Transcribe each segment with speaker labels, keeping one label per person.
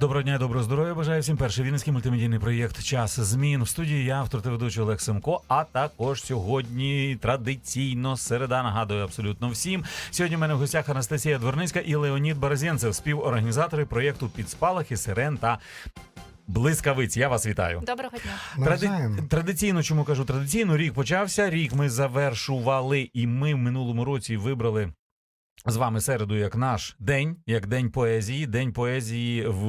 Speaker 1: Доброго дня, доброго здоров'я. Бажаю всім перший вінницький мультимедійний проєкт Час змін в студії. Я автор та ведучий Олег Семко. А також сьогодні традиційно середа нагадую абсолютно всім. Сьогодні в мене в гостях Анастасія Дворницька і Леонід Баразєнцев, співорганізатори проєкту Підспалахи, Сирен та Блискавиць. Я вас вітаю.
Speaker 2: Доброго дня.
Speaker 3: Навзаєм.
Speaker 1: Традиційно, чому кажу традиційно, рік почався. Рік ми завершували, і ми в минулому році вибрали. З вами середу як наш день, як день поезії, день поезії в,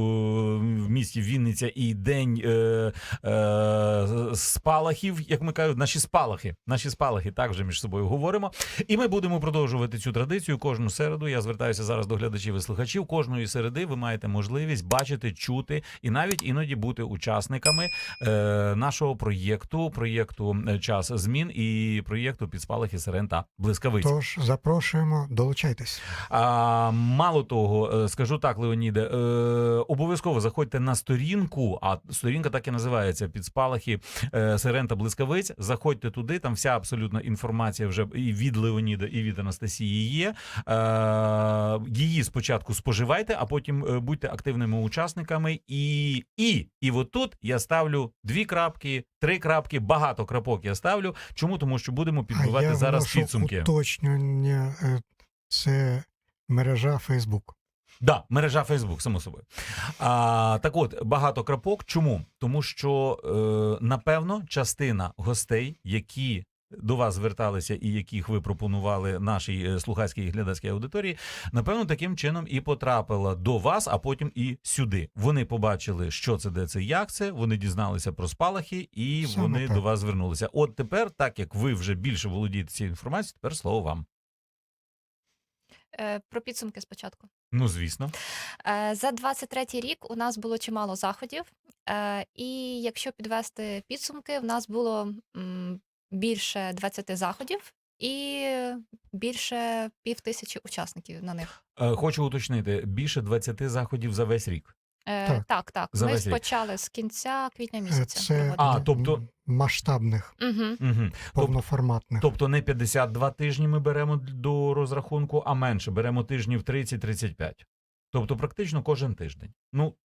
Speaker 1: в місті Вінниця і день е, е, спалахів, як ми кажуть, наші спалахи. Наші спалахи так вже між собою говоримо. І ми будемо продовжувати цю традицію кожну середу. Я звертаюся зараз до глядачів і слухачів. Кожної середи ви маєте можливість бачити, чути і навіть іноді бути учасниками е, нашого проєкту, проєкту е, час змін і проєкту підспалахи сирен та блискавиць.
Speaker 3: Тож запрошуємо, долучайтесь.
Speaker 1: А, мало того, е, скажу так, Леоніде, е, обов'язково заходьте на сторінку, а сторінка так і називається підспалахи е, сирен та блискавиць. Заходьте туди, там вся абсолютна інформація вже і від Леоніда, і від Анастасії є. Е, її спочатку споживайте, а потім е, будьте активними учасниками. І, і, і от тут я ставлю дві крапки, три крапки, багато крапок я ставлю. Чому? Тому що будемо підбивати зараз
Speaker 3: вношу
Speaker 1: підсумки.
Speaker 3: уточнення. Це мережа Facebook.
Speaker 1: Да, мережа Фейсбук, само собою. А, так от, багато крапок. Чому? Тому що, е, напевно, частина гостей, які до вас зверталися і яких ви пропонували нашій е, слухацькій і глядацькій аудиторії, напевно, таким чином і потрапила до вас, а потім і сюди. Вони побачили, що це, де це, як це. Вони дізналися про спалахи, і
Speaker 3: Саме
Speaker 1: вони
Speaker 3: так.
Speaker 1: до вас звернулися. От тепер, так як ви вже більше володієте цією інформацією, тепер слово вам.
Speaker 2: Е, Про підсумки спочатку.
Speaker 1: Ну, звісно.
Speaker 2: Е, За 23 рік у нас було чимало заходів, е, і якщо підвести підсумки, в нас було м, більше 20 заходів і більше пів тисячі учасників на них.
Speaker 1: Е, Хочу уточнити більше 20 заходів за весь рік.
Speaker 2: Е,
Speaker 3: Так.
Speaker 2: Так, так. Ми
Speaker 1: весь рік.
Speaker 2: почали з кінця квітня
Speaker 3: Е,
Speaker 2: місяця.
Speaker 3: Це
Speaker 1: А, тобто-
Speaker 3: масштабних,
Speaker 2: Угу.
Speaker 1: Угу.
Speaker 3: повноформатних.
Speaker 1: Тобто не 52 тижні ми беремо до розрахунку, а менше беремо тижнів 30-35. Тобто практично кожен тиждень. Ну,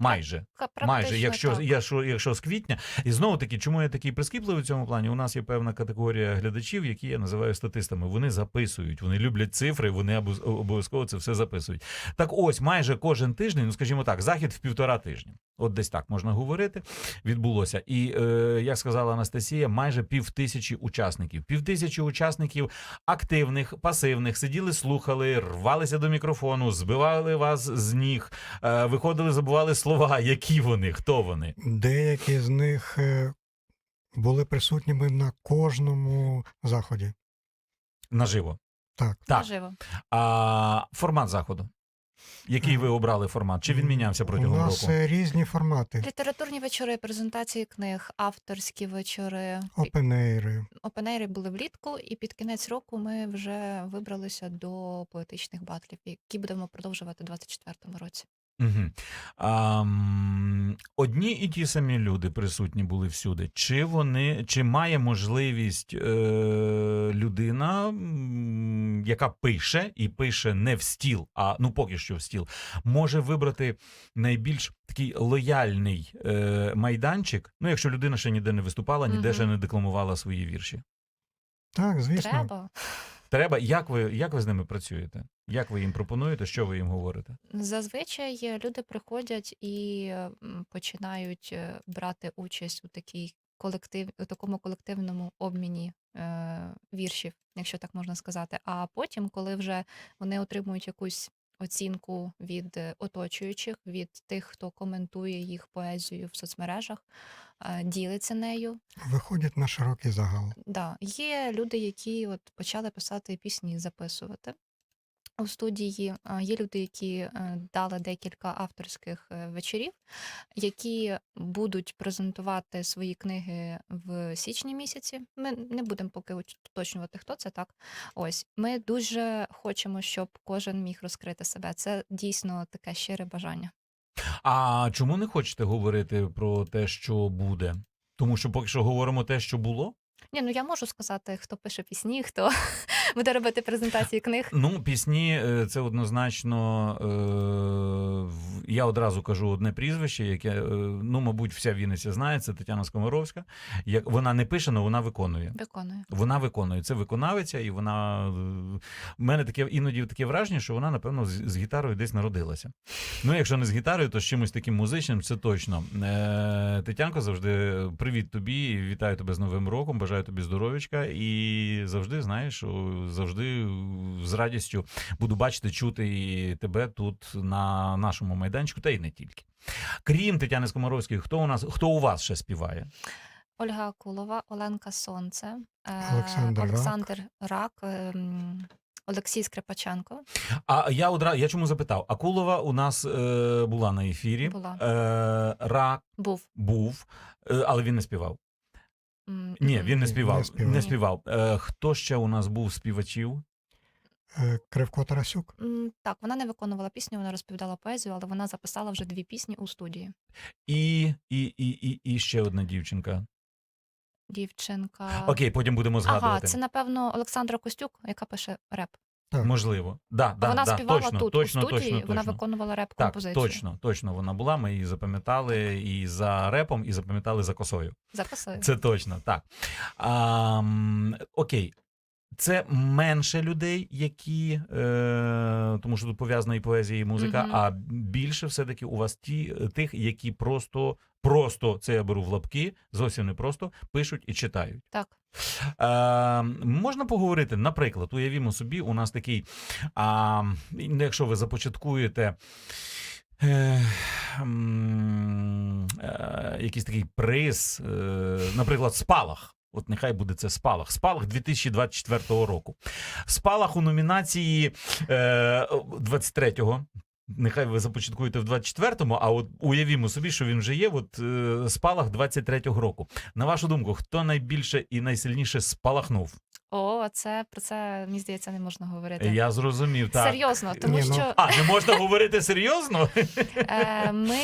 Speaker 1: майже. Майже, якщо, якщо, якщо з квітня. І знову таки, чому я такий прискіпливий в цьому плані? У нас є певна категорія глядачів, які я називаю статистами. Вони записують, вони люблять цифри, вони обов'язково це все записують. Так ось, майже кожен тиждень, ну скажімо так, захід в півтора тижні. От десь так можна говорити. Відбулося. І е, як сказала Анастасія, майже пів тисячі учасників. Пів тисячі учасників активних, пасивних, сиділи, слухали, рвалися до мікрофону, збивали вас з ніг, е, виходили, забували слова, які вони, хто вони.
Speaker 3: Деякі з них е, були присутніми на кожному заході.
Speaker 1: Наживо.
Speaker 3: Так.
Speaker 1: Так.
Speaker 2: Наживо.
Speaker 1: А формат заходу. Який ви обрали формат? Чи він мінявся протягом
Speaker 3: У нас
Speaker 1: року?
Speaker 3: різні формати.
Speaker 2: Літературні вечори, презентації книг, авторські вечори.
Speaker 3: Опенейри.
Speaker 2: Опенейри були влітку, і під кінець року ми вже вибралися до поетичних батлів, які будемо продовжувати у 2024 році.
Speaker 1: Угу. А, одні і ті самі люди присутні були всюди. Чи вони, чи має можливість е, людина, яка пише і пише не в стіл, а ну поки що в стіл, може вибрати найбільш такий лояльний е, майданчик? Ну, якщо людина ще ніде не виступала, ніде
Speaker 2: Мгм.
Speaker 1: ще не декламувала свої вірші.
Speaker 3: Так, звісно.
Speaker 2: Треба.
Speaker 1: Треба, як ви, як ви з ними працюєте? Як ви їм пропонуєте? Що ви їм говорите?
Speaker 2: Зазвичай люди приходять і починають е, брати участь у такій колектив, у такому колективному обміні е, віршів, якщо так можна сказати. А потім, коли вже вони отримують якусь оцінку від е, оточуючих, від тих, хто коментує їх поезію в соцмережах, е, ділиться нею,
Speaker 3: Виходять на широкий загал.
Speaker 2: Да, є люди, які от почали писати пісні, записувати. У студії є люди, які е, дали декілька авторських е, вечорів, які будуть презентувати свої книги в січні місяці. Ми не будемо поки уточнювати, хто це так. Ось ми дуже хочемо, щоб кожен міг розкрити себе. Це дійсно таке щире бажання.
Speaker 1: А чому не хочете говорити про те, що буде? Тому що поки що говоримо те, що було.
Speaker 2: Ні, ну я можу сказати, хто пише пісні, хто буде робити презентації книг.
Speaker 1: Ну, пісні е, це однозначно е, я одразу кажу одне прізвище, яке е, ну, мабуть, вся Вінниця знає. Це Тетяна Скоморовська. Як вона не пише, але вона виконує.
Speaker 2: Виконую.
Speaker 1: Вона виконує це виконавиця, і вона в мене таке іноді таке враження, що вона напевно з, з гітарою десь народилася. Ну, якщо не з гітарою, то з чимось таким музичним, це точно. Е, Тетянко, завжди привіт тобі. Вітаю тебе з Новим роком. Бажаю тобі здоров'ячка. І завжди знаєш, завжди з радістю буду бачити, чути і тебе тут на нашому майданчику, та й не тільки. Крім Тетяни Скоморовської, хто у нас хто у вас ще співає?
Speaker 2: Ольга Акулова, Оленка Сонце, е,
Speaker 3: Олександр Рак.
Speaker 2: Рак, ем, Олексій Скрипаченко
Speaker 1: А я одразу я чому запитав? Акулова у нас е, була на ефірі.
Speaker 2: Була.
Speaker 1: Е, рак
Speaker 2: був.
Speaker 1: був, е, але він не співав. Ні, він не
Speaker 3: Не
Speaker 1: співав.
Speaker 3: співав.
Speaker 1: Не співав. Е, хто ще у нас був з співачів?
Speaker 3: Е, Кривко Тарасюк.
Speaker 2: М, Так, вона не виконувала пісню, вона розповідала поезію, але вона записала вже дві пісні у студії.
Speaker 1: І, і, і, і, і ще одна дівчинка.
Speaker 2: Дівчинка.
Speaker 1: Окей, потім будемо згадувати.
Speaker 2: Ага, це напевно Олександра Костюк, яка пише реп.
Speaker 3: Так.
Speaker 1: Можливо. Да, да,
Speaker 2: вона
Speaker 1: да,
Speaker 2: співала
Speaker 1: точно,
Speaker 2: тут
Speaker 1: точно,
Speaker 2: у студії,
Speaker 1: точно,
Speaker 2: вона виконувала реп
Speaker 1: Так,
Speaker 2: композицію.
Speaker 1: точно, точно вона була. Ми її запам'ятали і за репом, і запам'ятали за косою.
Speaker 2: За косою.
Speaker 1: Це точно, так. А, окей. Це менше людей, які, е, тому що тут пов'язана і поезія, і музика,
Speaker 2: Мгм.
Speaker 1: а більше все-таки у вас ті, тих, які просто, просто, це я беру в лапки, зовсім не просто, пишуть і читають.
Speaker 2: Так.
Speaker 1: Е, можна поговорити, наприклад, уявімо собі, у нас такий, а, якщо ви започаткуєте. Е, е, якийсь такий приз, е, наприклад, спалах. От нехай буде це спалах. Спалах 2024 року. Спалах у номінації е, 23-го. Нехай ви започаткуєте в 24-му, а от уявімо собі, що він вже є. От е, спалах 23-го року. На вашу думку, хто найбільше і найсильніше спалахнув?
Speaker 2: О, це про це мені здається не можна говорити.
Speaker 1: Я зрозумів, так.
Speaker 2: Серйозно, тому
Speaker 3: Ні, ну,
Speaker 2: що
Speaker 1: А, не можна говорити серйозно?
Speaker 2: е, ми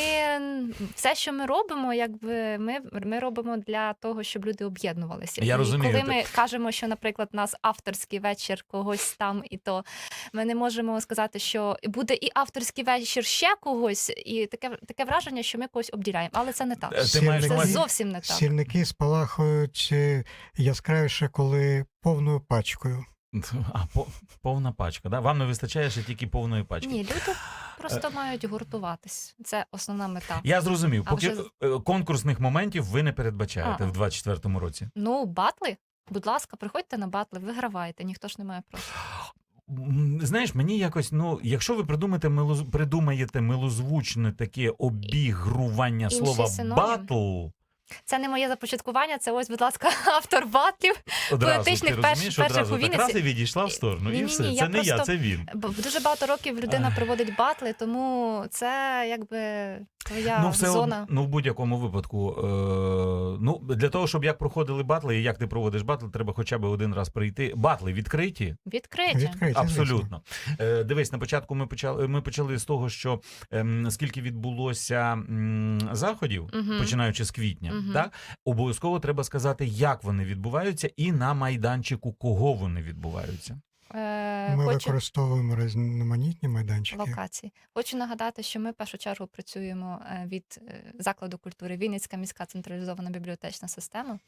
Speaker 2: все, що ми робимо, якби ми, ми робимо для того, щоб люди об'єднувалися.
Speaker 1: Я
Speaker 2: і
Speaker 1: розумію,
Speaker 2: коли
Speaker 1: ти-
Speaker 2: ми кажемо, що, наприклад, у нас авторський вечір когось там, і то ми не можемо сказати, що буде і авторський вечір ще когось, і таке таке враження, що ми когось обділяємо. Але це не так.
Speaker 1: Е, Ти маєш на
Speaker 2: Це
Speaker 1: увазі-
Speaker 2: зовсім не так.
Speaker 3: Сірники спалахують е, яскравіше, коли повною пачкою.
Speaker 1: А, по- повна пачка, да? Вам не вистачає ще тільки повної пачки.
Speaker 2: Ні, люди просто мають гуртуватись. Це основна мета.
Speaker 1: Я зрозумів,
Speaker 2: А
Speaker 1: поки
Speaker 2: вже-
Speaker 1: е, конкурсних моментів ви не передбачаєте
Speaker 2: А-а.
Speaker 1: в 24-му році.
Speaker 2: Ну, батли. Будь ласка, приходьте на батли, вигравайте, ніхто ж не має проти.
Speaker 1: М, Знаєш, мені якось, ну, якщо ви придумаєте, милоз... придумаєте милозвучне таке обігрування
Speaker 2: Інший
Speaker 1: слова
Speaker 2: синонім.
Speaker 1: батл,
Speaker 2: Це не моє започаткування, це ось, будь ласка, автор батлів.
Speaker 1: одразу
Speaker 2: Поетичних
Speaker 1: ти
Speaker 2: перш- перших у Вінниці-
Speaker 1: і відійшла в сторону. і все. Ні, ні. Це
Speaker 2: я
Speaker 1: не я, це він.
Speaker 2: Дуже багато років людина проводить батли, тому це якби твоя
Speaker 1: Ну, все
Speaker 2: зона.
Speaker 1: од... ну, в будь-якому випадку. Е... Ну, для того, щоб як проходили батли і як ти проводиш батли, треба хоча б один раз прийти. Батли відкриті.
Speaker 2: Відкриті.
Speaker 3: Відкриті.
Speaker 1: Абсолютно. Е, дивись, на початку ми почали. Ми почали з того, що ем, скільки відбулося м, заходів,
Speaker 2: Мгм.
Speaker 1: починаючи з квітня,
Speaker 2: Мгм.
Speaker 1: так обов'язково треба сказати, як вони відбуваються, і на майданчику кого вони відбуваються.
Speaker 2: Е,
Speaker 3: Ми
Speaker 2: хочу...
Speaker 3: використовуємо різноманітні майданчики.
Speaker 2: локацій. Хочу нагадати, що ми в першу чергу працюємо е, від е, закладу культури Вінницька міська централізована бібліотечна система.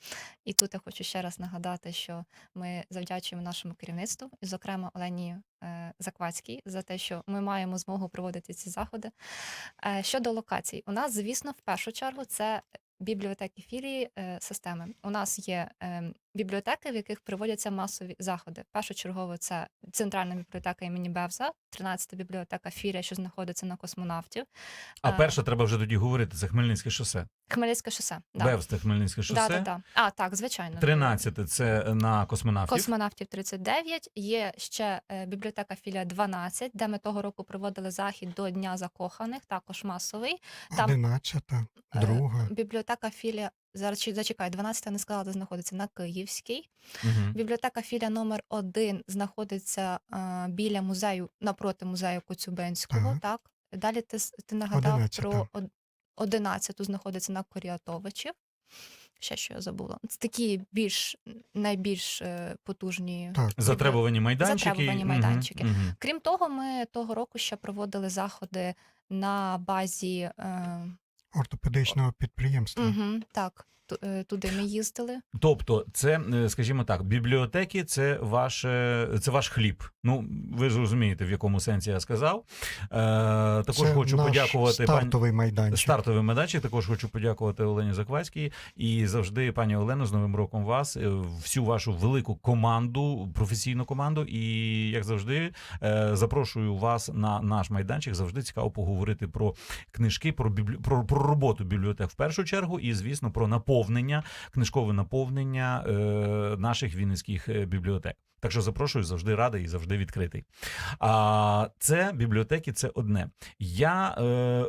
Speaker 2: І тут я хочу ще раз нагадати, що ми завдячуємо нашому керівництву, і, зокрема, Олені е, Заквацькій, за те, що ми маємо змогу проводити ці заходи. Е, Щодо локацій, у нас, звісно, в першу чергу це. Бібліотеки філії е, системи. У нас є е, бібліотеки, в яких проводяться масові заходи. Першочергово це центральна бібліотека імені Бевза, 13-та бібліотека філія, що знаходиться на космонавтів.
Speaker 1: А
Speaker 2: Е,
Speaker 1: перше треба вже тоді говорити: це Хмельницьке шосе.
Speaker 2: Хмельницьке шосе. Да.
Speaker 1: Бевсте Хмельницьке шосе.
Speaker 2: Да, да, да. А, так, звичайно.
Speaker 1: 13 це на космонавтів.
Speaker 2: Космонавтів 39. Є ще е, бібліотека філія 12, де ми того року проводили захід до Дня закоханих, також масовий. Там-
Speaker 3: Одинадцята,
Speaker 2: Е,
Speaker 3: друга.
Speaker 2: Бібліотека філія. Зараз чи- зачекай, 12 не сказала, де знаходиться на Київській.
Speaker 1: Мгм.
Speaker 2: Бібліотека філія номер 1 знаходиться е, біля музею напроти музею Коцюбинського.
Speaker 3: Так.
Speaker 2: Так далі ти, с- ти нагадав
Speaker 3: 11-та.
Speaker 2: про од- 11 знаходиться на Коріатовичів. Ще що я забула. Це такі більш найбільш е, потужні.
Speaker 3: Так.
Speaker 1: Затребувані майданчики.
Speaker 2: Затребувані
Speaker 1: Мгм,
Speaker 2: майданчики.
Speaker 1: мгм.
Speaker 2: Крім того, ми того року ще проводили заходи на базі. Е,
Speaker 3: ортопедичного підприємства.
Speaker 2: угу, так, туди ми їздили.
Speaker 1: Тобто, це, е, скажімо так, бібліотеки це ваше це ваш хліб. Ну, ви ж розумієте, в якому сенсі я сказав. Е, також
Speaker 3: Це
Speaker 1: хочу
Speaker 3: наш
Speaker 1: подякувати пані.
Speaker 3: стартовий майданчик.
Speaker 1: Стартовий медачі. Також хочу подякувати Олені Заквацькій і завжди, пані Олено, з Новим роком вас, е, всю вашу велику команду, професійну команду. І як завжди, е, запрошую вас на наш майданчик. Завжди цікаво поговорити про книжки, про біблі... про, про роботу бібліотек в першу чергу, і звісно про наповнення, книжкове наповнення е, наших вінницьких е, бібліотек. Так що запрошую завжди радий і завжди відкритий. А це бібліотеки, це одне. Я е,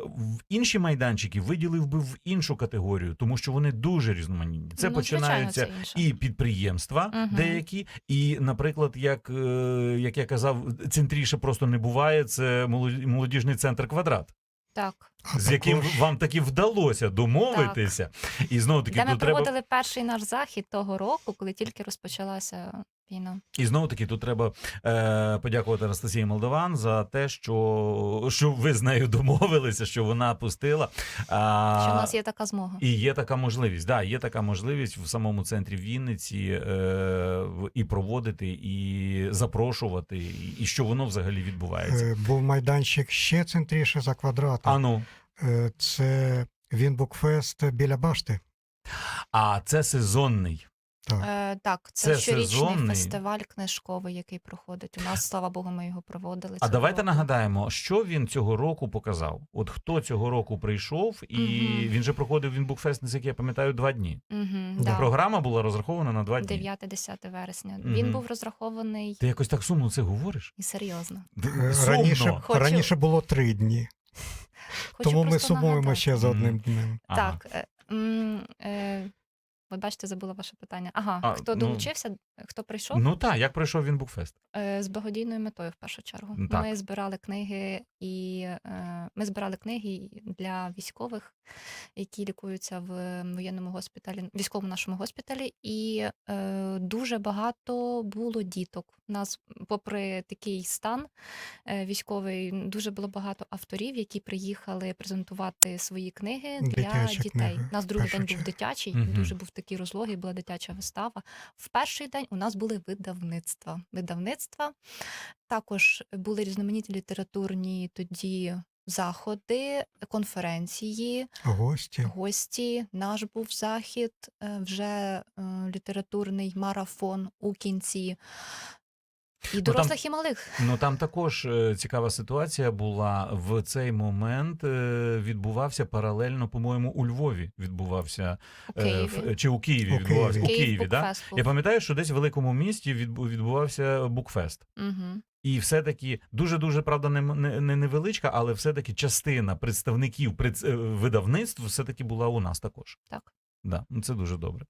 Speaker 1: в інші майданчики виділив би в іншу категорію, тому що вони дуже різноманітні. Це
Speaker 2: Ну,
Speaker 1: починаються
Speaker 2: звичайно, це
Speaker 1: і підприємства
Speaker 2: Мгм.
Speaker 1: деякі, і, наприклад, як, е, як я казав, центріше просто не буває. Це молоді- молодіжний центр квадрат,
Speaker 2: Так,
Speaker 1: з яким вам таки вдалося домовитися. І знову таки
Speaker 2: де ми
Speaker 1: тут треба
Speaker 2: проводили перший наш захід того року, коли тільки розпочалася війна.
Speaker 1: І знову таки тут треба е, подякувати Анастасії Молдован за те, що, що ви з нею домовилися, що вона пустила. А,
Speaker 2: Що в нас є така змога.
Speaker 1: І є така можливість. Да, є така можливість в самому центрі Вінниці е, і проводити, і запрошувати, і, і що воно взагалі відбувається.
Speaker 3: е, був майданчик ще центріше за квадратом.
Speaker 1: А ну,
Speaker 3: Е, Це Вінбукфест біля башти.
Speaker 1: а це сезонний.
Speaker 3: Так.
Speaker 2: Е, так, це,
Speaker 1: Це
Speaker 2: щорічний
Speaker 1: сезонний?
Speaker 2: фестиваль книжковий, який проходить. У нас, слава Богу, ми його проводили.
Speaker 1: А
Speaker 2: цього
Speaker 1: давайте
Speaker 2: року.
Speaker 1: нагадаємо, що він цього року показав. От хто цього року прийшов, і
Speaker 2: Мгм.
Speaker 1: він же проходив він букфест, наскільки я пам'ятаю, два дні.
Speaker 2: Мгм,
Speaker 3: Да.
Speaker 2: да.
Speaker 1: Програма була розрахована на два дні.
Speaker 2: 9-10 вересня.
Speaker 1: Мгм.
Speaker 2: Він був розрахований
Speaker 1: Ти якось так сумно це говориш?
Speaker 2: і серйозно.
Speaker 3: Е,
Speaker 1: Сумно.
Speaker 3: Раніше,
Speaker 2: Хочу-
Speaker 3: раніше було три дні,
Speaker 2: Хочу
Speaker 3: тому ми
Speaker 2: просто
Speaker 3: сумуємо
Speaker 2: нагадати.
Speaker 3: ще за одним днем.
Speaker 1: Ага.
Speaker 2: Так. Е, м, е, ви бачите, забула ваше питання. Ага,
Speaker 1: А,
Speaker 2: хто
Speaker 1: ну,
Speaker 2: долучився, хто прийшов?
Speaker 1: Ну так, як пройшов він букфест?
Speaker 2: Е, З благодійною метою, в першу чергу.
Speaker 1: Ну, так.
Speaker 2: Ми збирали книги і е, ми збирали книги для військових, які лікуються в воєнному госпіталі, військовому нашому госпіталі. І е, дуже багато було діток. У нас, попри такий стан е, військовий, дуже було багато авторів, які приїхали презентувати свої книги для
Speaker 3: Дитячі
Speaker 2: дітей.
Speaker 3: книги,
Speaker 2: У нас
Speaker 3: в
Speaker 2: другий
Speaker 3: першу
Speaker 2: день був
Speaker 3: чергу.
Speaker 2: дитячий,
Speaker 1: Мгм.
Speaker 2: дуже був такий розлогий, була дитяча вистава. В перший день у нас були видавництва. Видавництва також були різноманітні літературні тоді заходи, конференції,
Speaker 3: Гості.
Speaker 2: гості. Наш був захід, е, вже е, літературний марафон у кінці. І дорослих, і малих.
Speaker 1: Ну там також е, цікава ситуація була в цей момент. е, Відбувався паралельно, по-моєму, у Львові відбувався
Speaker 2: У
Speaker 1: е, в- чи у Києві
Speaker 3: У
Speaker 1: відбувався
Speaker 3: Києві.
Speaker 1: у Києві. Да? Я пам'ятаю, що десь в великому місті відбувався букфест.
Speaker 2: Мгм.
Speaker 1: І все-таки дуже дуже правда не, не, не невеличка, але все-таки частина представників пред, е, видавництв все-таки була у нас також.
Speaker 2: Так.
Speaker 1: Да, ну це дуже добре.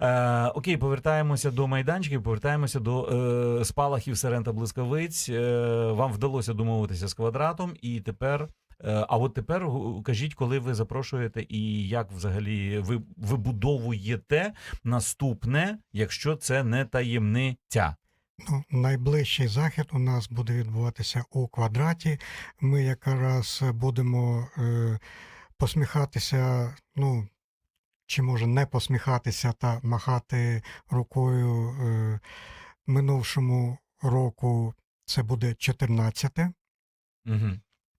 Speaker 1: Е, окей, повертаємося до майданчиків, повертаємося до е, спалахів сирен та блискавиць. Е, вам вдалося домовитися з квадратом, і тепер. е, А от тепер кажіть, коли ви запрошуєте і як взагалі ви вибудовуєте наступне, якщо це не таємниця.
Speaker 3: Ну, найближчий захід у нас буде відбуватися у квадраті. Ми якраз будемо е, посміхатися, ну, чи може не посміхатися та махати рукою е, минувшому року. Це буде 14-те,
Speaker 1: Угу.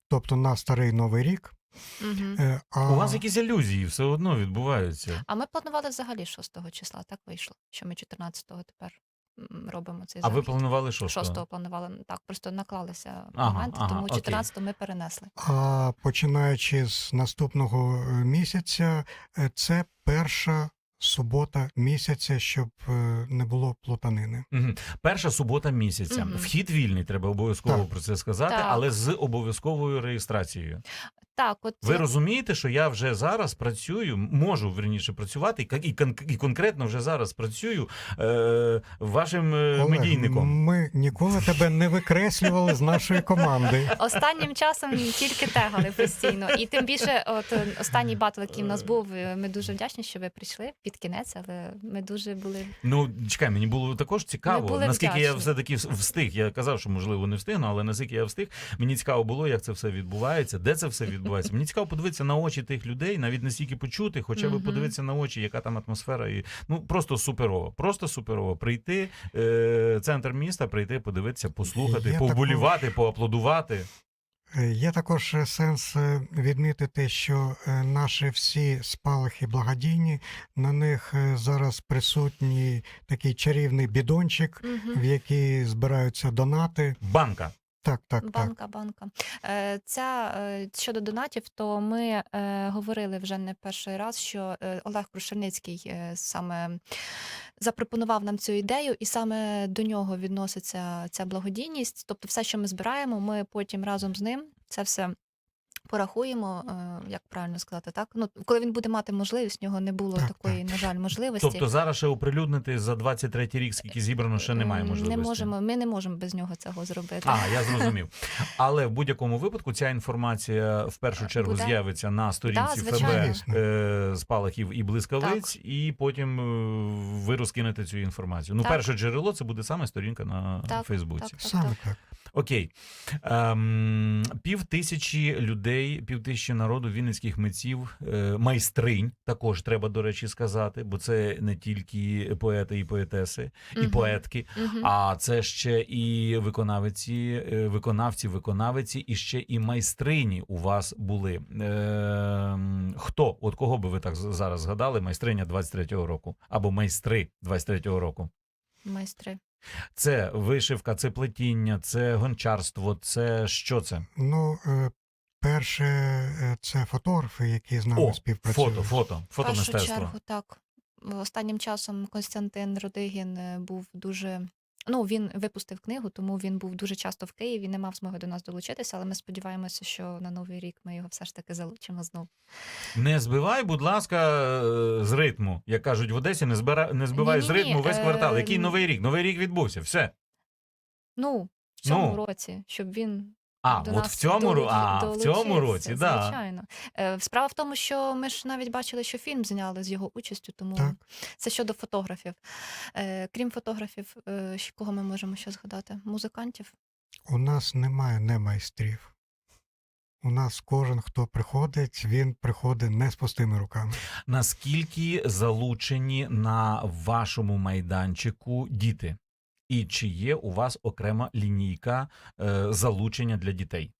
Speaker 3: тобто на старий новий рік.
Speaker 2: Угу.
Speaker 3: Е, а
Speaker 1: У вас якісь ілюзії все одно відбуваються.
Speaker 2: А ми планували взагалі 6 числа, так вийшло, що ми 14-го тепер робимо цей
Speaker 1: А ви
Speaker 2: захід.
Speaker 1: планували що?
Speaker 2: 6-го планували. Так, просто наклалися
Speaker 1: Ага,
Speaker 2: моменти,
Speaker 1: ага,
Speaker 2: тому
Speaker 1: окей.
Speaker 2: 14-го ми перенесли.
Speaker 3: А починаючи з наступного е, місяця, е, це перша субота місяця, щоб е, не було плутанини.
Speaker 1: Мгм. Перша субота місяця.
Speaker 2: Мгм.
Speaker 1: Вхід вільний, треба обов'язково
Speaker 3: Так.
Speaker 1: про це сказати,
Speaker 2: Так.
Speaker 1: але з обов'язковою реєстрацією.
Speaker 2: Так, от
Speaker 1: Ви
Speaker 2: я-
Speaker 1: розумієте, що я вже зараз працюю, можу верніше працювати, і, кон- і, кон- і конкретно вже зараз працюю е, вашим е,
Speaker 3: Олег,
Speaker 1: медійником.
Speaker 3: Ми ніколи тебе не викреслювали з нашої команди.
Speaker 2: Останнім часом тільки тегали постійно. І тим більше, от е, останній батл, який в нас був, е, ми дуже вдячні, що ви прийшли під кінець, але ми дуже були.
Speaker 1: Ну, чекай, мені було також цікаво,
Speaker 2: Ми були
Speaker 1: наскільки я все-таки встиг. Я казав, що можливо не встигну, але наскільки я встиг, мені цікаво було, як це все відбувається, де це все відбувається. Мені цікаво подивитися на очі тих людей, навіть не стільки почути, хоча б подивитися на очі, яка там атмосфера. І ну просто суперово. Просто суперово. Прийти е, центр міста, прийти, подивитися, послухати,
Speaker 3: Я
Speaker 1: повболівати, поаплодувати.
Speaker 3: Е, Є також е, сенс е, відмітити, що е, наші всі спалахи благодійні, на них е, зараз присутній такий чарівний бідончик, в який збираються донати.
Speaker 1: Банка.
Speaker 3: Так, так, так.
Speaker 2: Банка, банка. Е, Ця е, щодо донатів, то ми е, говорили вже не перший раз, що е, Олег Крушельницький саме запропонував нам цю ідею, і саме до нього відноситься ця благодійність. Тобто, все, що ми збираємо, ми потім разом з ним це все. Порахуємо, е, як правильно сказати, так? Ну, коли він буде мати можливість, в нього не було
Speaker 3: Так,
Speaker 2: такої, на жаль, можливості.
Speaker 1: Тобто зараз ще оприлюднити за 23 рік, скільки зібрано, ще немає можливості.
Speaker 2: Не можемо, ми не можемо без нього цього зробити.
Speaker 1: А, я зрозумів. Але в будь-якому випадку ця інформація в першу чергу
Speaker 2: Буде.
Speaker 1: з'явиться на сторінці
Speaker 2: Да,
Speaker 1: ФБ е, спалахів і блискавиць, і потім е, ви розкинете цю інформацію. Ну,
Speaker 2: Так.
Speaker 1: перше джерело це буде саме сторінка на
Speaker 2: Так,
Speaker 1: Фейсбуці.
Speaker 2: так.
Speaker 3: Саме так.
Speaker 1: Окей. Ем, пів тисячі людей, пів тисячі народу вінницьких митців, е, майстринь також треба, до речі, сказати, бо це не тільки поети і поетеси, і
Speaker 2: Мгм.
Speaker 1: поетки,
Speaker 2: Мгм.
Speaker 1: а це ще і виконавці, е, виконавці, виконавиці, і ще і майстрині у вас були. Ем, хто? От кого би ви так зараз згадали? Майстриня 23-го року або майстри 23-го року?
Speaker 2: Майстри.
Speaker 1: Це вишивка, це плетіння, це гончарство, це що це?
Speaker 3: Ну, е, перше, е, це фотографи, які з нами
Speaker 1: О,
Speaker 3: співпрацюють.
Speaker 1: фото, фото,
Speaker 2: В першу чергу, так. Останнім часом Константин Родигін е, був дуже. Ну, він випустив книгу, тому він був дуже часто в Києві, не мав змоги до нас долучитися, але ми сподіваємося, що на новий рік ми його все ж таки залучимо знову.
Speaker 1: Не збивай, будь ласка, е, з ритму. Як кажуть в Одесі, не збира... не збивай з
Speaker 2: Ні-ні-ні,
Speaker 1: ритму весь
Speaker 2: е,
Speaker 1: квартал. Який новий рік? Новий рік відбувся. Все.
Speaker 2: Ну, в цьому
Speaker 1: Ну.
Speaker 2: році, щоб він
Speaker 1: А,
Speaker 2: до
Speaker 1: от
Speaker 2: нас
Speaker 1: в цьому, ро- а, в цьому році, да.
Speaker 2: звичайно. Е, Справа в тому, що ми ж навіть бачили, що фільм зняли з його участю, тому
Speaker 3: Так.
Speaker 2: це щодо фотографів. Е, Крім фотографів, е, щ- кого ми можемо ще згадати? Музикантів.
Speaker 3: У нас немає не майстрів. У нас кожен, хто приходить, він приходить не з пустими руками.
Speaker 1: Наскільки залучені на вашому майданчику діти? І чи є у вас окрема лінійка е, залучення для дітей?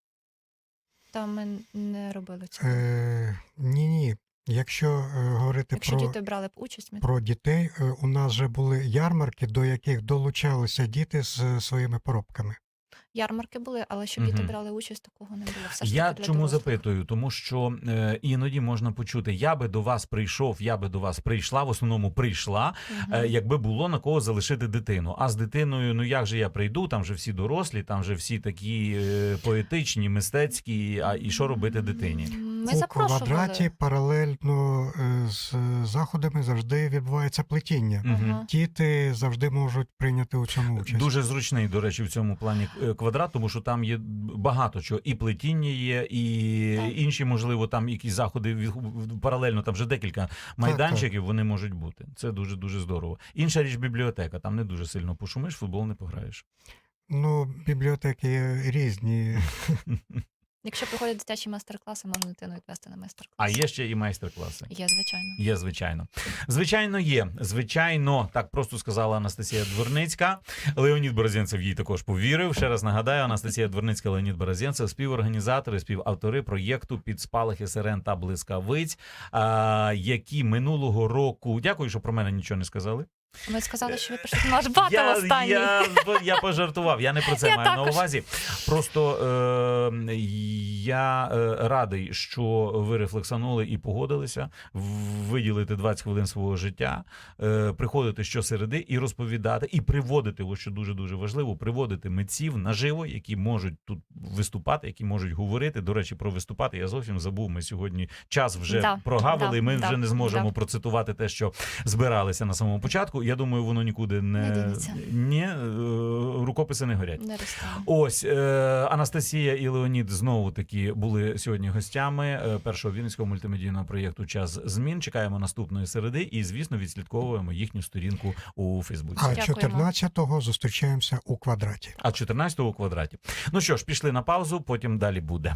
Speaker 2: Там ми не робили цього.
Speaker 3: Е, ні, ні. Якщо е, говорити
Speaker 2: Якщо
Speaker 3: про,
Speaker 2: діти брали б участь, ми
Speaker 3: про дітей, е, у нас вже були ярмарки, до яких долучалися діти з е, своїми поробками.
Speaker 2: Ярмарки були, але щоб діти
Speaker 1: Мгм.
Speaker 2: брали участь, такого не було. Все ж
Speaker 1: Я
Speaker 2: таки для
Speaker 1: чому
Speaker 2: дорослих.
Speaker 1: запитую? Тому що е, іноді можна почути: я би до вас прийшов, я би до вас прийшла. В основному прийшла,
Speaker 2: Мгм.
Speaker 1: е, якби було на кого залишити дитину. А з дитиною, ну як же я прийду? Там же всі дорослі, там же всі такі е, поетичні, мистецькі. А і що робити дитині?
Speaker 2: Ми
Speaker 3: У
Speaker 2: запрошували.
Speaker 3: квадраті паралельно е, з заходами завжди відбувається плетіння.
Speaker 1: Мгм.
Speaker 2: Ага.
Speaker 3: Діти завжди можуть прийняти у цьому участь.
Speaker 1: Дуже зручний, до речі, в цьому плані е, квадрат, тому що там є багато чого. І плетіння є, і
Speaker 2: Так.
Speaker 1: інші, можливо, там якісь заходи від- паралельно. Там вже декілька майданчиків вони можуть бути. Це дуже дуже здорово. Інша річ бібліотека. Там не дуже сильно пошумиш, футбол не пограєш.
Speaker 3: Ну, бібліотеки різні.
Speaker 2: Якщо приходять дитячі майстер-класи, можна дитину відвести на майстер-клас.
Speaker 1: А є ще і майстер-класи.
Speaker 2: Є, звичайно.
Speaker 1: Є, звичайно. Звичайно, є. Звичайно, так просто сказала Анастасія Дворницька. Леонід Борозєнцев їй також повірив. Ще раз нагадаю, Анастасія Дворницька, Леонід Борозєнцев, співорганізатори, співавтори проєкту під спалахи сирен та блискавиць, а, які минулого року. Дякую, що про мене нічого не сказали.
Speaker 2: Ми сказали, що ви на наш батл
Speaker 1: я,
Speaker 2: останній.
Speaker 1: Я, я пожартував, я не про це
Speaker 2: Я
Speaker 1: маю на увазі. Просто е, я е, радий, що ви рефлексанули і погодилися виділити 20 хвилин свого життя, е, приходити щосереди і розповідати, і приводити, ось що дуже дуже важливо, приводити митців наживо, які можуть тут виступати, які можуть говорити. До речі, про виступати я зовсім забув. Ми сьогодні час вже
Speaker 2: Да,
Speaker 1: прогавили.
Speaker 2: да,
Speaker 1: і ми
Speaker 2: да,
Speaker 1: вже не зможемо
Speaker 2: да.
Speaker 1: процитувати те, що збиралися на самому початку. Я думаю, воно нікуди не,
Speaker 2: Не.
Speaker 1: Ні, е, рукописи не горять.
Speaker 2: Не.
Speaker 1: Ось е, Анастасія і Леонід знову таки були сьогодні гостями е, першого вінницького мультимедійного проєкту Час змін. Чекаємо наступної середи і, звісно, відслідковуємо їхню сторінку у Фейсбуці.
Speaker 3: А
Speaker 2: Дякуємо.
Speaker 3: 14-го зустрічаємося у квадраті.
Speaker 1: А 14 у квадраті. Ну що ж, пішли на паузу, потім далі буде.